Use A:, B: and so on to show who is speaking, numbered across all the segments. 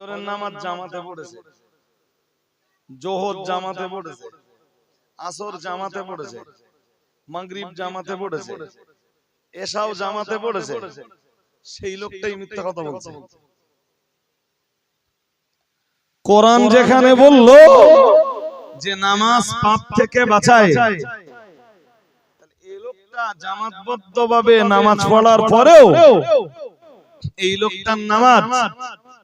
A: ফজরের নামাজ জামাতে পড়েছে। জোহর জামাতে পড়েছে। আসর জামাতে পড়েছে। মাগরিব জামাতে পড়েছে। এসাও জামাতে পড়েছে। সেই লোকটাই মিথ্যা কথা বলছে। কোরআন যেখানে বলল যে নামাজ পাপ থেকে বাঁচায়। এই লোকটা জামাতবদ্ধ ভাবে নামাজ পড়ার পরেও এই লোকটার নামাজ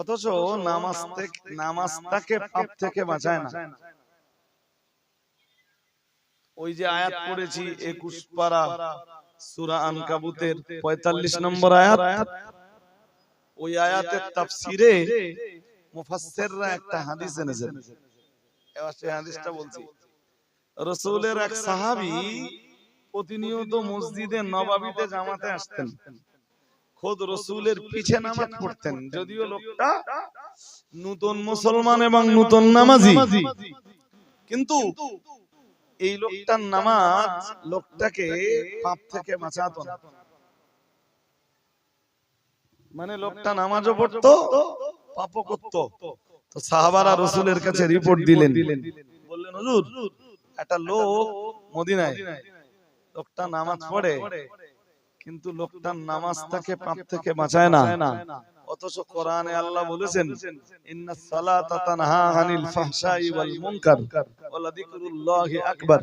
A: অথচ নামাজ থেকে নামাজটাকে পাপ থেকে বাঁচায় না। ওই যে আয়াত পড়েছি একুশ পারা সুরা আনকাবুতের পঁয়তাল্লিশ নম্বর আয়াত। ওই আয়াতের তাফসিরে মুফাসসিররা একটা হাদিস এনেছেন। এবার সেই হাদিসটা বলছি। রসুলের এক সাহাবী প্রতিনিয়ত মসজিদে নবাবিতে জামাতে আসতেন। খোদ রসুলের পিছে নামাজ পড়তেন। যদিও লোকটা নতুন মুসলমান এবং নতুন নামাজি। কিন্তু এই লোকটার নামাজ লোকটাকে পাপ থেকে বাঁচাতো না মানে লোকটা নামাজও পড়তো পাপও করতো। তো সাহাবারা রসুলের কাছে রিপোর্ট দিলেন। বললেন হুজুর একটা লোক মদিনায়। লোকটা নামাজ পড়ে। কিন্তু লোকটার নামাজটাকে পাপ থেকে বাঁচায় না। অথচ কোরআনে আল্লাহ বলেছেন ইন্নাস সালাতা তানহা আনিল ফাহশাই ওয়াল মুনকার। ওয়া যিকরুল্লাহি আকবার।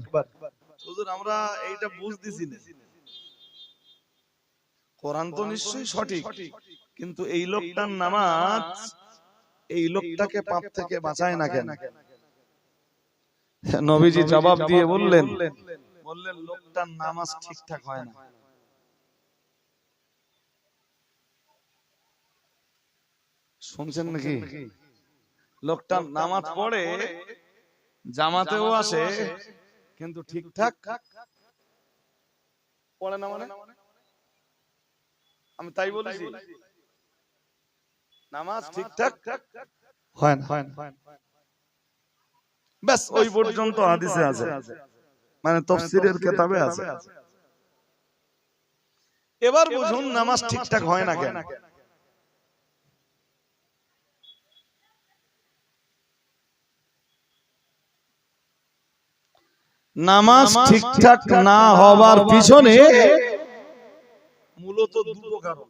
A: হুজুর আমরা এইটা বুঝতেছি না। কোরআন তো নিশ্চয়ই সঠিক কিন্তু এই লোকটার নামাজ এই লোকটাকে পাপ থেকে বাঁচায় না কেন? নবীজি জবাব দিয়ে বললেন বললেন লোকটার নামাজ ঠিকঠাক হয় না। শুনছেন নাকি? লোকটা নামাজ পড়ে জামাতেও আসে কিন্তু ঠিকঠাক পড়ে না মানে? আমি তাই বলেছি নামাজ ঠিকঠাক হয় না। ব্যাস ওই পর্যন্ত হাদিসে আছে। মানে তফসিরের কেতাবে আছে। এবার বুঝুন নামাজ ঠিকঠাক হয় না কেন? নামাজ ঠিকঠাক না হবার পিছনে মূলত দুটো কারণ।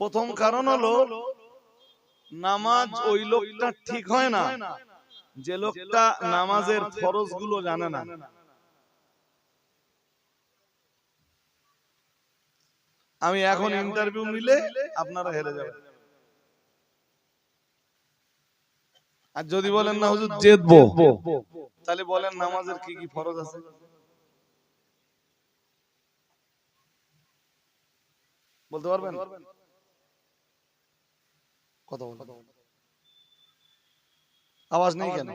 A: প্রথম কারণ হলো নামাজ ওই লোকটা ঠিক হয় না। যে লোকটা নামাজের ফরজগুলো জানে না। আমি এখন ইন্টারভিউ নিলে আপনারা হেরে যাবেন। আর যদি বলেন না হুজুর জেতবো তাহলে বলেন নামাজের কি কি ফরজ আছে? বলতে পারবেন? কথা বলেন। আওয়াজ নেই কেন?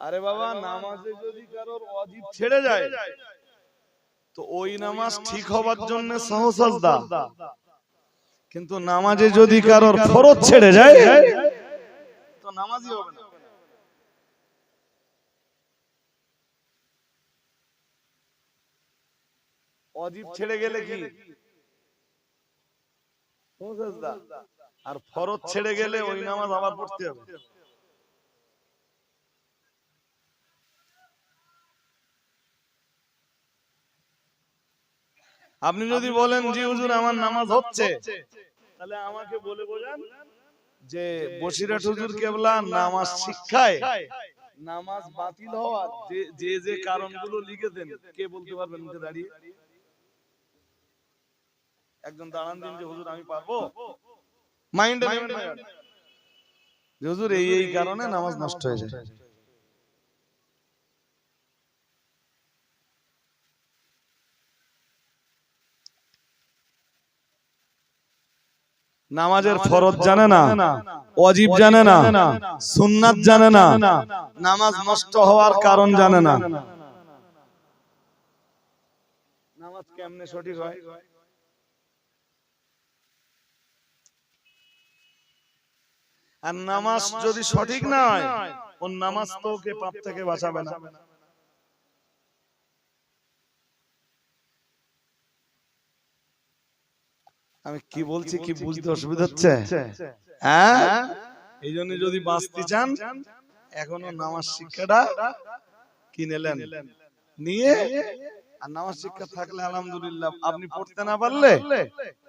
A: আরে বাবা নামাজে যদি কারোর অজিব ছেড়ে যায় তো ওই নামাজ ঠিক হবার জন্য সহসাজদা কিন্তু নামাজে যদি কারোর ফরজ ছেড়ে যায় তো নামাজই হবে না। অজীব ছেড়ে গেলে কি? আর ফরত ছেড়ে গেলে ওই নামাজ আবার পড়তে হবে। আপনি যদি বলেন জি হুজুর আমার নামাজ হচ্ছে। তাহলে আমাকে বলে বোঝান যে বসিরাট হুজুর কেবলা নামাজ শিক্ষায়। নামাজ বাতিল হওয়ার যে যে কারণগুলো লিখেছেন কে বলতে পারবেন মুখে দাঁড়িয়ে? একজন দাঁড়ান দিন যে হুজুর আমি পারব? মাইন্ডে হুজুর এই এই কারণে নামাজ নষ্ট হয়ে যায়। নামাজের ফরজ জানে না অজিব জানে না সুন্নাত জানে না নামাজ নষ্ট হওয়ার কারণ জানে না। নামাজ কেমনে সঠিক হয়? আর নামাজ যদি সঠিক না হয় ওর নামাজ তো ওকে পাপ থেকে বাঁচাবে না। আমি কি বলছি কি বুঝতে অসুবিধা হচ্ছে? হ্যাঁ? এই জন্য যদি বাঁচতে চান এখনও নামাজ শিক্ষাটা কি নিলেন? নিয়ে আর নামাজ শিক্ষা থাকলে আলহামদুলিল্লাহ আপনি পড়তে না পারলে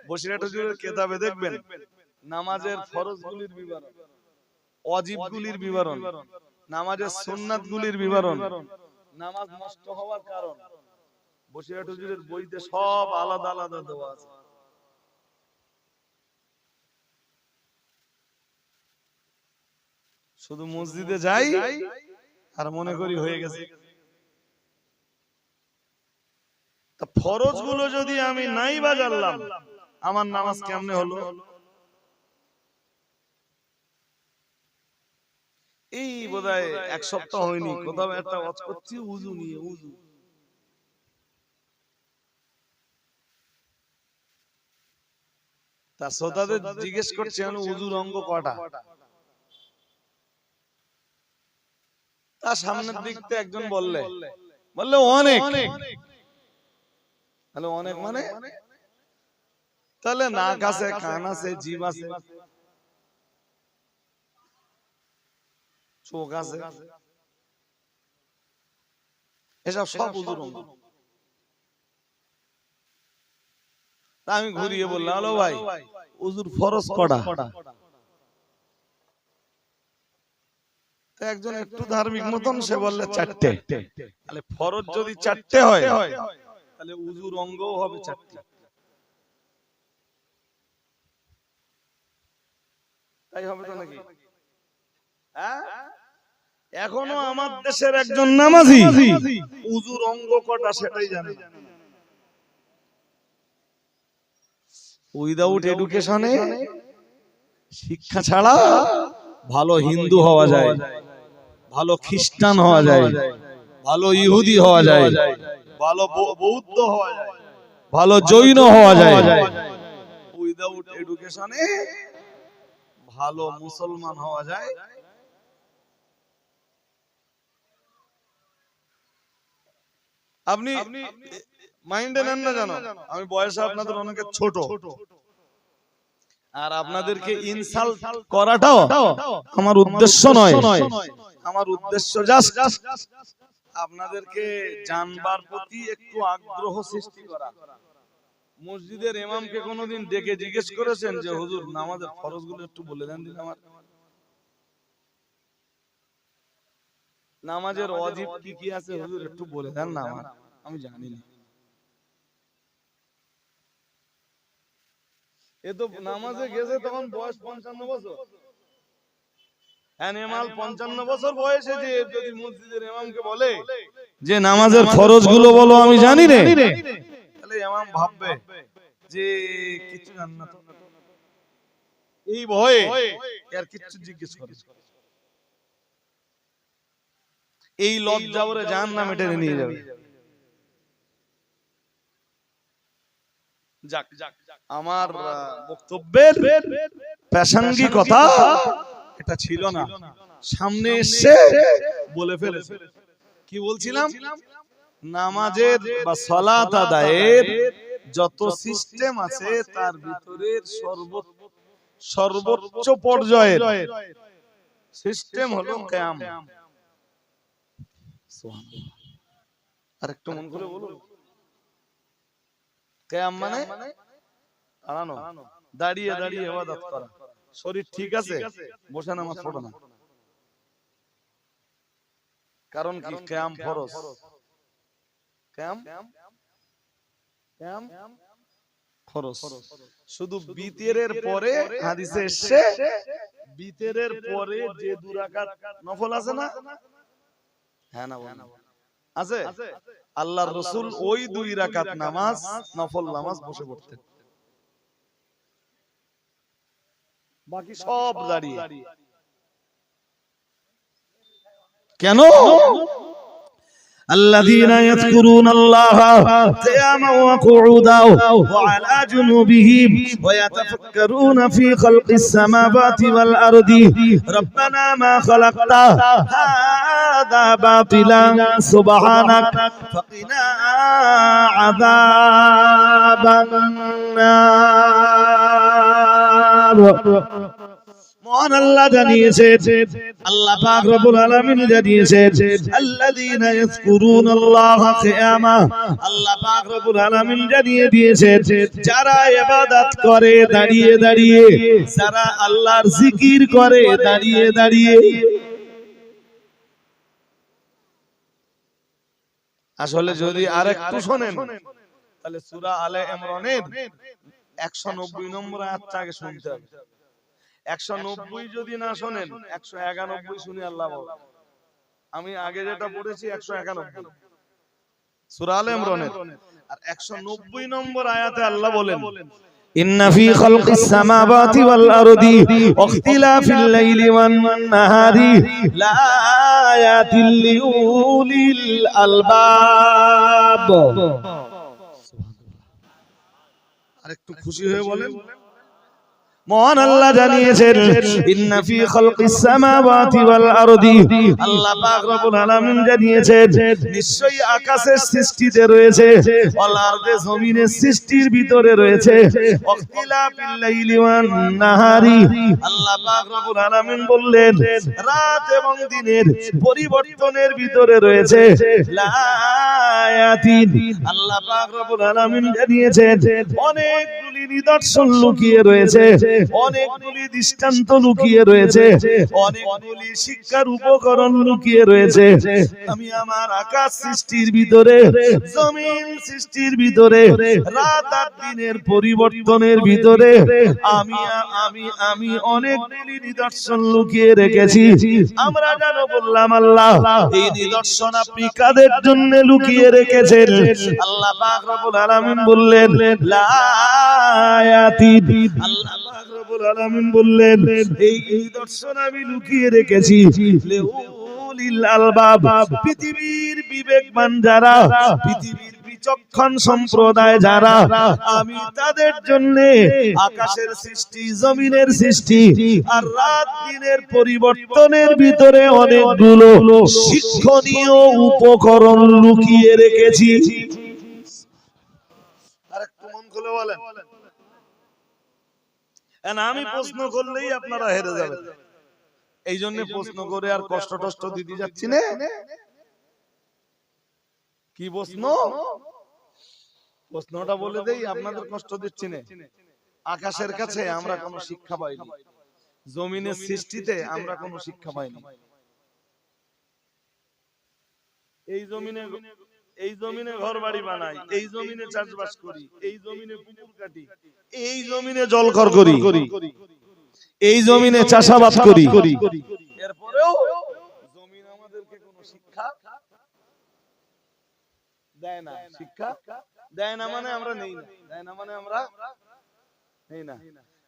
A: বসিরহাট হুজুরের কেতাবে দেখবেন। নামাজের ফরজগুলির বিবরণ। অজিবগুলির বিবরণ। নামাজের সুন্নাতগুলির বিবরণ। নামাজ নষ্ট হওয়ার কারণ। বসিরহাট হুজুরের বইতে সব আলাদা আলাদা দেওয়া আছে। শুধু মসজিদে যাই আর মনে করি হয়ে গেছে। ফরজগুলো যদি আমি নাই বাজারলাম, আমার নামাজ কেমনে হলো? এই বোধহয় এক সপ্তাহ হয়নি, কোথাও একটা ওয়াজ করছি, উজু নিয়ে, উজু। তা শ্রোতাদের জিজ্ঞেস করছে উজুর অঙ্গ কটা? তার সামনের দিক থেকে একজন বললে। বললে। অনেক। তাহলে অনেক মানে? তাহলে নাক আছে কান আছে জিভ আছে। চোখ আছে। এসব সব উজুর আমি ঘুরিয়ে বললাম ভাই উজুর ফরজ কটা তো একজন একটু ধার্মিক মতন সে বললে চারটে। তাহলে ফরজ যদি চারটে হয় তাহলে উজুর অঙ্গও হবে চারটে। তাই হবে তো নাকি? হ্যাঁ? এখনও আমার দেশের একজন নামাজি। উজুর অঙ্গ কটা সেটাই জানে। উইদাউট এডুকেশনে শিক্ষা ছাড়া ভালো হিন্দু হওয়া যায়। ভালো খ্রিস্টান হওয়া যায় ভালো ইহুদি হওয়া যায় ভালো বৌদ্ধ হওয়া যায় ভালো জৈন হওয়া যায়। উইদাউট এডুকেশনে ভালো মুসলমান হওয়া যায়। আপনি মাইন্ডে নেন না জানো? আমি বয়সে আপনাদের অনেকে ছোট। আর আপনাদেরকে ইনসাল্ট করাটাও আমার উদ্দেশ্য নয়। আমার উদ্দেশ্য জাস্ট আপনাদেরকে জানবার প্রতি একটু আগ্রহ সৃষ্টি করা। মসজিদের ইমামকে কোনোদিন ডেকে জিজ্ঞেস করেছেন যে হুজুর নামাজের ফরজগুলো একটু বলে দেন দিন আমার। নামাজের অজিব কি কি আছে হুজুর একটু বলে দেন না আমার। আমি জানি না। এ তো নামাজে গেছে তখন বয়স পঞ্চান্ন বছর। পঞ্চান্ন বছর বয়সে যে যদি মসজিদের ইমামকে বলে যে নামাজের ফরজগুলো বলো আমি জানি রে তাহলে ইমাম ভাববে যে কিছু জান না এই ভয়ে আর কিছু জিজ্ঞেস করে এই লজ্জা ওরে নামে টেনে নিয়ে যাবে। যাক আমার বক্তব্যের প্রাসঙ্গিকতা এটা ছিল না। সামনে এসে বলে ফেলেছে। কি বলছিলাম? নামাজের বা সলাত আদায়ের যত সিস্টেম আছে তার ভিতরের সর্ব সর্বোচ্চ পর্যায়ের সিস্টেম হলো ক্যাম আর একটু মন করে বলুন। ক্যাম মানে দাঁড়ানো। দাঁড়িয়ে দাঁড়িয়ে ইবাদত করা। শরীর ঠিক আছে? বসে নামাজ পড়ো না। কারণ কি? ক্যাম ফরজ ক্যাম ক্যাম শুধু বিতেরের পরে হাদিসে এসে বিতেরের পরে যে দুরাকাত নফল আছে না? হ্যাঁ না বলেন। আছে? আল্লাহর রসুল ওই দুই রাকাত নামাজ নফল নামাজ বসে পড়তেন।
B: বাকি সব দাঁড়িয়ে কেন
A: الذين يذكرون الله قياما وقعودا وعلى جنوبهم ويتفكرون في خلق السماوات والأرض ربنا ما خلقت هذا باطلا سبحانك فقنا عذاب النار মহান আল্লাহ জানিয়েছেন, আল্লাহ পাক রব্বুল আলামিন জানিয়েছেন, আল্লাযীনা ইয়াযকুরুনাল্লাহা কিয়ামা আল্লাহ পাক রব্বুল আলামিন জানিয়ে দিয়েছেন, যারা ইবাদত করে দাঁড়িয়ে দাঁড়িয়ে, যারা আল্লাহর জিকির করে দাঁড়িয়ে দাঁড়িয়ে।
B: আসলে যদি আর একটু শোনেন, তাহলে সূরা আলে ইমরানের 190 নম্বর আয়াতটা আগে শুনতে হবে 190 যদি না শোনেন 191 শুনি আল্লাহ বলে আমি আগে যেটা পড়েছি 191 সূরা আলে ইমরানের আর 190 নম্বর আয়াতে আল্লাহ বলেন
A: إن في خلق السماوات والأرض واختلاف الليل والنهار لآيات لأولي الألباب
B: আর একটু খুশি হয়ে বলেন।
A: মহান আল্লাহ জানিয়েছেন, ইন্না ফি খালকিস সামাওয়াতি ওয়াল আরদি। আল্লাহ পাক রব্বুল আলামিন জানিয়েছেন, নিশ্চয়ই আকাশের সৃষ্টিতে রয়েছে ওয়াল আরদে, জমিনের সৃষ্টির ভিতরে রয়েছে। ওয়াক্তিলাফিল লাইলি ওয়ান নাহারি আল্লাহ পাক রব্বুল আলামিন বললেন, রাত এবং দিনের পরিবর্তনের ভিতরে রয়েছে। লায়াতিন। আল্লাহ পাক রব্বুল আলামিন জানিয়েছেন, অনেকগুলি নিদর্শন লুকিয়ে রয়েছে। অনেকগুলি দৃষ্টান্ত লুকিয়ে রয়েছে। অনেকগুলি শিক্ষার উপকরণ লুকিয়ে রয়েছে। আমি আমার আকাশ সৃষ্টির ভিতরে, জমিন সৃষ্টির ভিতরে, রাত আর দিনের পরিবর্তনের ভিতরে, আমি আমি আমি অনেকগুলি নিদর্শন লুকিয়ে রেখেছি। আমরা জানো বললাম আল্লাহ, এই নিদর্শন আপনি কাদের জন্য লুকিয়ে রেখেছেন? আল্লাহ পাক রব্বুল আলামিন বললেন লায়াতিন আল্লাহ রব্বুল আলামিন বললেন, এই আমি লুকিয়ে রেখেছি। পৃথিবীর বিবেকবান যারা, পৃথিবীর বিচক্ষণ সম্প্রদায় যারা, আমি তাদের জন্য আকাশের সৃষ্টি, জমিনের সৃষ্টি আর রাত দিনের পরিবর্তনের ভিতরে অনেকগুলো শিক্ষণীয় উপকরণ লুকিয়ে রেখেছি।
B: আর একটু মন খুলে বলেন। আমি প্রশ্ন করলেই আপনারা হেরে যাবেন। এই জন্য প্রশ্ন করে আর কষ্ট টষ্ট দিতে যাচ্ছি না। কি প্রশ্ন? প্রশ্নটা বলে দেই আপনাদের কষ্ট দিচ্ছি না। আকাশের কাছে আমরা কোনো শিক্ষা পাইনি। জমিনের সৃষ্টিতে আমরা কোনো শিক্ষা পাইনি। এই জমিনে এই জমিনে ঘর বাড়ি বানাই, এই জমিনে চাষবাস করি, এই জমিনে পুকুর কাটি, এই জমিনে জলকর করি,
A: এই জমিনে চাষাবাদ করি।
B: এরপরেও জমিন আমাদেরকে কোনো শিক্ষা দেয় না। শিক্ষা দেয় না মানে আমরা নেই না। দেয় না মানে আমরা নেই না।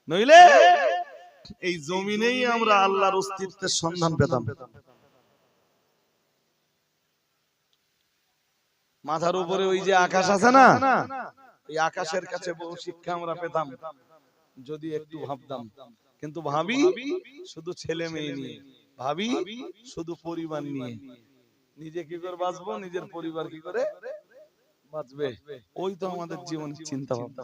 B: নইলে এই জমিনেই আমরা আল্লাহর অস্তিত্বের সন্ধান পেতাম পেতাম। মাথার উপরে ওই যে আকাশ আছে না? এই আকাশের কাছে বহু শিক্ষা আমরা পেতাম। যদি একটু ভাবতাম। কিন্তু ভাবি শুধু ছেলে মেয়ে নিয়ে। ভাবি শুধু পরিবার নিয়ে। নিজে কি করে বাঁচবো? নিজের পরিবার কি করে বাঁচবে। ওই তো আমাদের জীবনের চিন্তা ভাবনা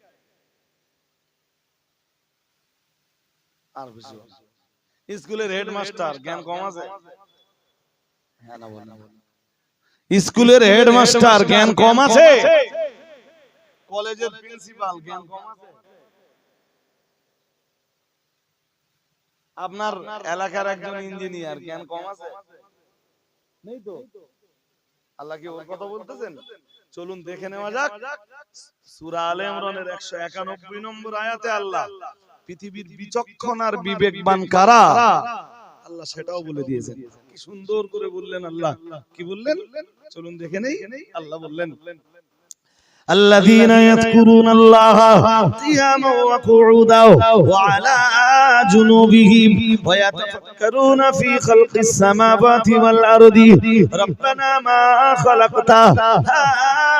B: আর স্কুলের হেডমাস্টার জ্ঞান কম আছে? হ্যাঁ না বল না বল। স্কুলের হেডমাস্টার জ্ঞান কম আছে? কলেজের প্রিন্সিপাল জ্ঞান কম আছে? আপনার এলাকার একজন ইঞ্জিনিয়ার জ্ঞান কম আছে? নেই তো? আল্লাহ কি ওর কথা বলতেছেন? চলুন দেখে নেওয়া যাক। সূরা আলে ইমরানের 191 নম্বর আয়াতে আল্লাহ। পৃথিবীর বিচক্ষণ আর বিবেকবান কারা আল্লাহ সেটাও বলে দিয়েছেন কি সুন্দর করে বললেন আল্লাহ কি বললেন চলুন দেখে নেই আল্লাহ বললেন
A: الذين يذكرون الله قياما وقعودا وعلى جنوبهم ويتفكرون في خلق السماوات والأرض ربنا ما خلقت هذا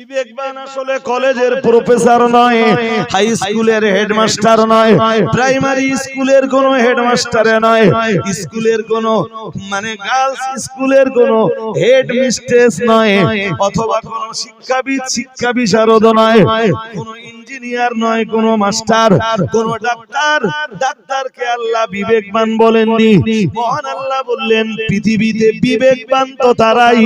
A: বিবেকবান আসলে কলেজের প্রফেসর নয় হাই স্কুলের হেডমাস্টার নয় প্রাইমারি স্কুলের কোন হেডমাস্টার নয় স্কুলের কোন মানে গার্লস স্কুলের কোন হেড মিস্ট্রেস নয় অথবা কোন শিক্ষাবিদ শিক্ষা বিশারদ নয় কোন ইঞ্জিনিয়ার নয় কোন মাস্টার কোন ডাক্তার ডাক্তারকে আল্লাহ বিবেকবান বলেননি মহান আল্লাহ বললেন পৃথিবীতে বিবেকবান তো তারাই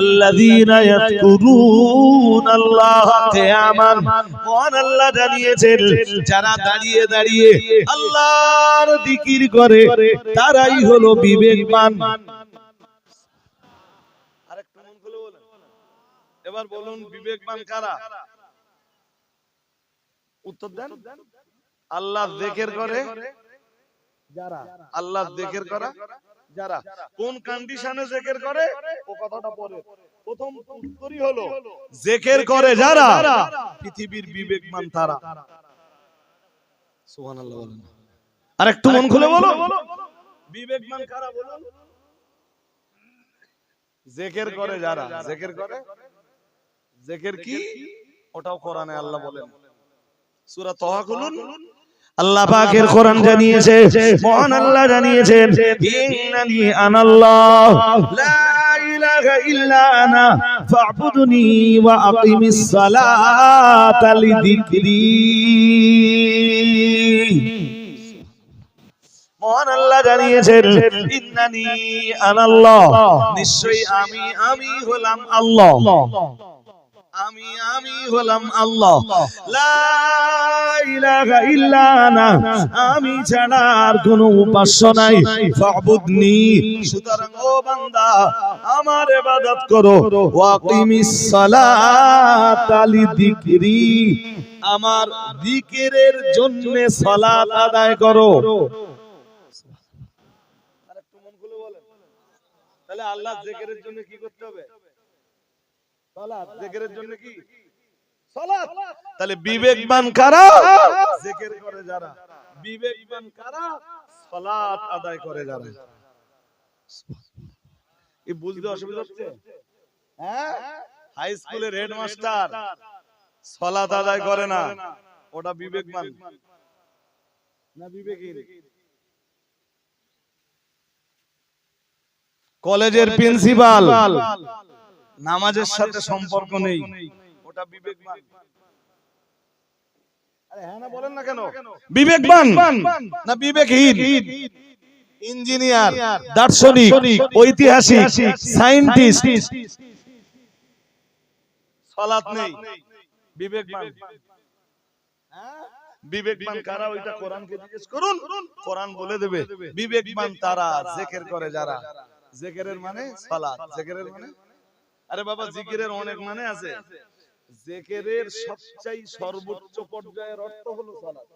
A: আল্লাযীনা ইয়াযকুরুন আল্লাহ কিয়ামান মহান আল্লাহ জানিয়েছেন যারা দাঁড়িয়ে দাঁড়িয়ে আল্লাহর জিকির করে তারাই হলো বিবেকবান।
B: এবার বলুন বিবেকবান কারা? উত্তর দেন। আল্লাহ জেকের করে। যারা? আল্লাহ জেকের করা। যারা কোন কন্ডিশনে জেকের করে? ও কথাটা পরে প্রথম উত্তরই হলো
A: জেকের করে যারা
B: পৃথিবীর বিবেকমান তারা। সুবহানাল্লাহ বলেন।
A: আর একটু মন খুলে বলো
B: বিবেকমান কারা বলুন? জেকের করে যারা। জেকের করে? জেকের কি? ওটাও কোরআনে আল্লাহ বলেন। সূরা তহা খুলুন।
A: আল্লাহ পাকের কোরআন জানিয়েছে মহান আল্লাহ জানিয়েছেন ইন্নানি আনাল্লাহ লা ইলাহা ইল্লা আনা ফা'বুদনি ওয়া আকিমিস সালাতা লিযিকরি. মহান আল্লাহ জানিয়েছেন ইন্নানি আনাল্লাহ নিশ্চয়ই আমি আমি হলাম আল্লাহ। আমি আমি হলাম আল্লাহ। আমি ছাড়া আর কোনো উপাস্য নাই। ফাবুদনি। সুতরাং ও বান্দা, আমার ইবাদত করো। ওয়াকিমিস সালাতা লিযিকরি আমার জিকিরের জন্য সালাত আদায় করো।
B: তাহলে আল্লাহ জেকেরের জন্য কি করতে হবে? জেকেরের জন্য কি? সালাত। তাহলে বিবেকবান কারা? জেকের করে যারা। বিবেকবান কারা? সালাত আদায় করে যারা। এই বুঝতে অসুবিধা হচ্ছে? হ্যাঁ? হাই স্কুলের হেডমাস্টার সালাত আদায় করে না। ওটা বিবেকবান না বিবেকহীন।
A: কলেজের প্রিন্সিপাল।
B: নামাজের সাথে সম্পর্ক নেই। ওটা বিবেকবান। আরে হ্যাঁ না বলেন না কেন?
A: বিবেকবান
B: না বিবেকহীন?
A: ইঞ্জিনিয়ার দার্শনিক ঐতিহাসিক সায়েন্টিস্ট।
B: সালাত নেই। বিবেকবান। হ্যাঁ? বিবেকবান কারা? ওইটা কোরআনকে জিজ্ঞেস করুন। কোরআন বলে দেবে। বিবেকবান তারা জেকের করে যারা। জেকেরের মানে সালাত জেকেরের মানে আরে বাবা জিকিরের অনেক মানে আছে জেকেরের সবচাই সর্বোচ্চ পর্যায়ের অর্থ হলো সালাত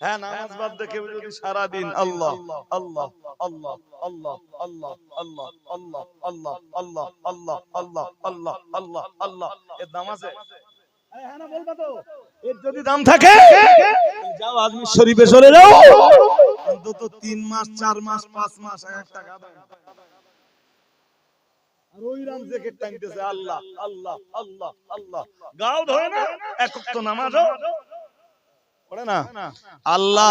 B: হ্যাঁ নামাজ বাদ কেউ যদি সারাদিন আল্লাহ আল্লাহ আল্লাহ আল্লাহ আল্লাহ আল্লাহ আল্লাহ আল্লাহ আল্লাহ আল্লাহ আল্লাহ আল্লাহ আল্লাহ আল্লাহ এর আছে হ্যাঁ না বলবা তো এর যদি দাম থাকে, যাও আজমির শরীফে চলে যাও। অন্তত তিন মাস, চার মাস, পাঁচ মাস, এক টাকা আল্লাহ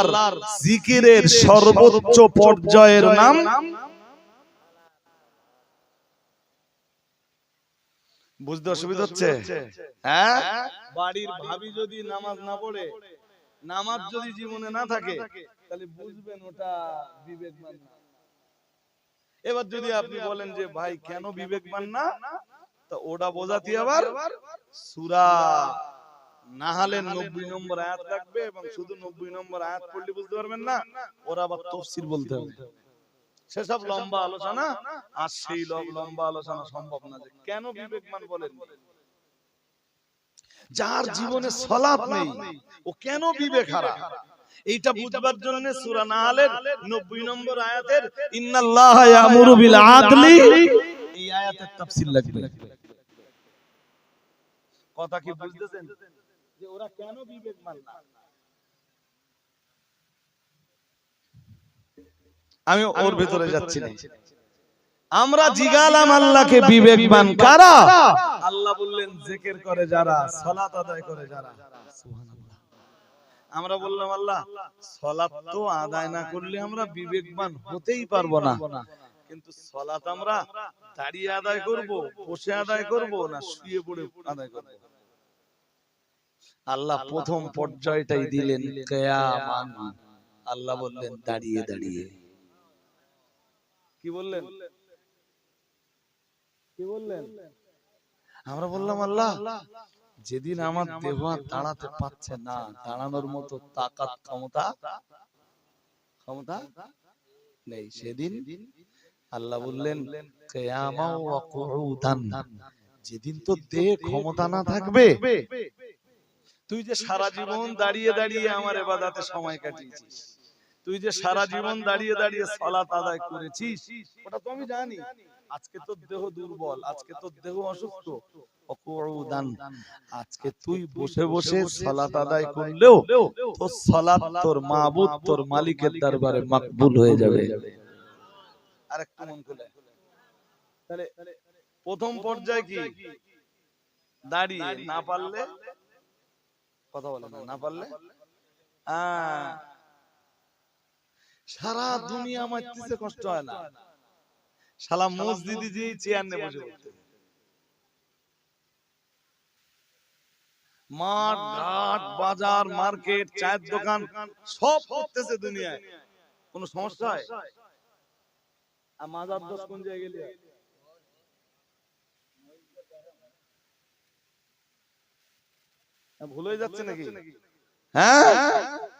B: জিকিরের সর্বোচ্চ পর্যায়ের নাম
A: বুঝতে অসুবিধা হচ্ছে? হ্যাঁ? বাড়ির ভাবি যদি নামাজ না পড়ে নামাজ যদি জীবনে না থাকে তাহলে বুঝবেন ওটা বিবেকবান না। এবার যদি আপনি বলেন যে ভাই কেন বিবেকবান না তা ওটা বোঝাতে আবার সুরা। না নাহালের নব্বই নম্বর আয়াত রাখবে এবং শুধু নব্বই নম্বর আয়াত পড়লে বুঝতে পারবেন না ওরা আবার তফসির বলতে হবে। সেসব লম্বা আলোচনা আর সেই লম- লম্বা আলোচনা সম্ভব না যে কেন বিবেকমান বলেন যার জীবনে সলাপ নেই ও কেন বিবেক হারা? এইটা বুঝবার জন্য সূরা নাহলের 90 নম্বর আয়াতের ইন্নাল্লাহ ইয়ামুরু বিল আদলি এই আয়াতের তাফসীর লাগবে। কথা কি বুঝতেছেন? যে ওরা কেন বিবেকমান না? আমি ওর ভেতরে যাচ্ছি না। আমরা জিগালাম আল্লাহকে বিবেকবান কারা? আল্লাহ বললেন জিকির করে যারা সালাত আদায় করে যারা। সুবহানাল্লাহ। আমরা বললাম আল্লাহ সালাত তো আদায় না করলে আমরা বিবেকবান হতেই পারব না। কিন্তু সালাত আমরা দাঁড়িয়ে আদায় করব বসে আদায় করব না শুয়ে পড়ে আদায় করব? আল্লাহ প্রথম পর্যায়টাই দিলেন কিয়ামান। আল্লাহ বললেন দাঁড়িয়ে দাঁড়িয়ে। কি বললেন? কি বললেন? আমরা বললাম আল্লাহ যেদিন আমার দেহ আর দাঁড়াতে পারছে না দাঁড়ানোর মতো তাকাত ক্ষমতা ক্ষমতা নেই। সেদিন আল্লাহ বললেন কিয়ামা ওয়া কুউদান যেদিন তো দেহ ক্ষমতা না থাকবে তুই যে সারা জীবন দাঁড়িয়ে দাঁড়িয়ে আমার এবাদাতে সময় কাটিয়েছিস। তুই যে সারা জীবন দাঁড়িয়ে দাঁড়িয়ে সালাত আদায় করেছিস? ওটা তো আমি জানি। আজকে তোর দেহ দুর্বল আজকে তোর দেহ অসুস্থ। আজকে তুই বসে বসে সালাত আদায় করলেও তোর সালাত তোর মাবুদ তোর মালিকের দরবারে মাকবুল হয়ে যাবে। আরেকটু মন খুলে। তাহলে প্রথম পর্যায়ে কি? দাঁড়িয়ে না পারলে? কথা বলে না না পারলে? আহ, সারা দুনিয়া মারতেছে কষ্ট হয় না। শালা মসজিদে যে চেয়ার নিয়ে বসে পড়তে মাঠ ঘাট বাজার মার্কেট চায়ের দোকান সব করতেছে দুনিয়ায়। কোনো সমস্যা হয়? আর মাজার দোষ কোন জায়গায় গেলে ভুল যাচ্ছে নাকি? হ্যাঁ?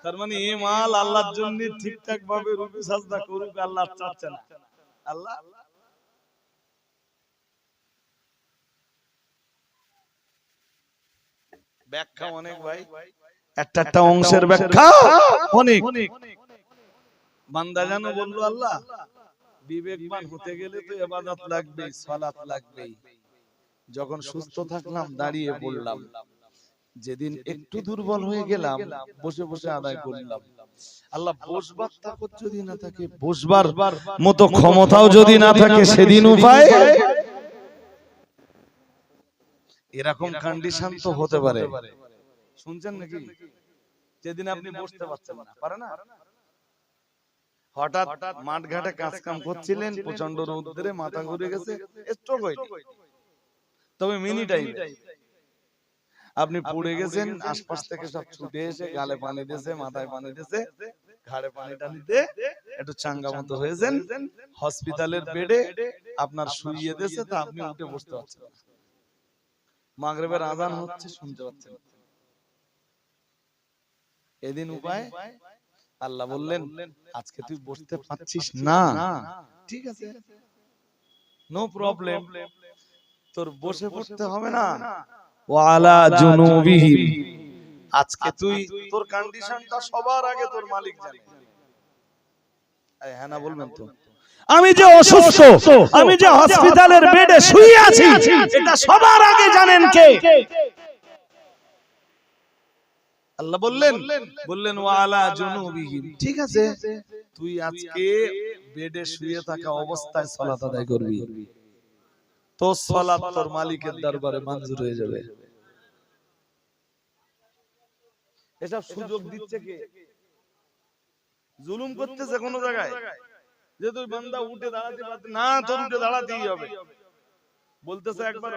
A: তার মানে মাল আল্লাহর জন্য ঠিকঠাক ভাবে সাজদা করুক, আল্লাহ চাচ্ছে না। আল্লাহ? একটা একটা অংশের বান্দা বলল, আল্লাহ, বিবেকবান হতে গেলে তো এবাদত লাগবে সালাত লাগবেই। যখন সুস্থ থাকলাম, দাঁড়িয়ে পড়লাম যেদিন একটু দুর্বল হয়ে গেলাম বসে বসে আদায় করলাম। আল্লাহ বসবার তাকত যদি না থাকে বসবার মতো ক্ষমতাও যদি না থাকে সেদিন উপায়। এরকম কন্ডিশন তো হতে পারে। শুনছেন নাকি? যেদিন আপনি বসতে পারছেন না পারে না? হঠাৎ মাঠ ঘাটে কাজ কাম করছিলেন প্রচণ্ড রৌদ্রে মাথা ঘুরে গেছে স্ট্রোক হয়নি তবে মিনি টাইম আপনি পড়ে গেছেন আশপাশ থেকে সব ছুটে এসে গালে পানি দিয়েছে মাথায় পানি দিয়েছে ঘাড়ে পানি টানি দিয়ে একটু চাঙ্গা মতো হয়েছেন হসপিটালের বেডে আপনার শুইয়ে দিয়েছে তা আপনি উঠে বসতে পারছেন। মাগরিবের আজান হচ্ছে শুনতে পাচ্ছেন। এদিন উপায় আল্লাহ বললেন আজকে তুই বসতে পারছিস না। ঠিক আছে। নো প্রবলেম তোর বসে পড়তে হবে না। ওয়ালা জুনুবিহিম। আজকে তুই তোর কন্ডিশনটা সবার আগে তোর মালিক জানে। হ্যাঁ না বলবেন তো?
B: আমি যে অসুস্থ আমি যে হসপিটালের বেডে শুয়ে আছি এটা সবার আগে জানেন কে?
A: আল্লাহ বললেন বললেন ওয়ালা জুনুবিহিম। ঠিক আছে? তুই আজকে বেডে শুয়ে থাকা অবস্থায় সালাত আদায় করবি। তো সালাত তোর মালিকের দরবারে মঞ্জুর হয়ে যাবে। এসব সুযোগ দিচ্ছে কে? জুলুম করতেছে কোন জায়গায়? যে তুই বান্দা উঠে দাঁড়াতে পারতি না তোর উঠে দাঁড়াতেই হবে। বলতেছে একবার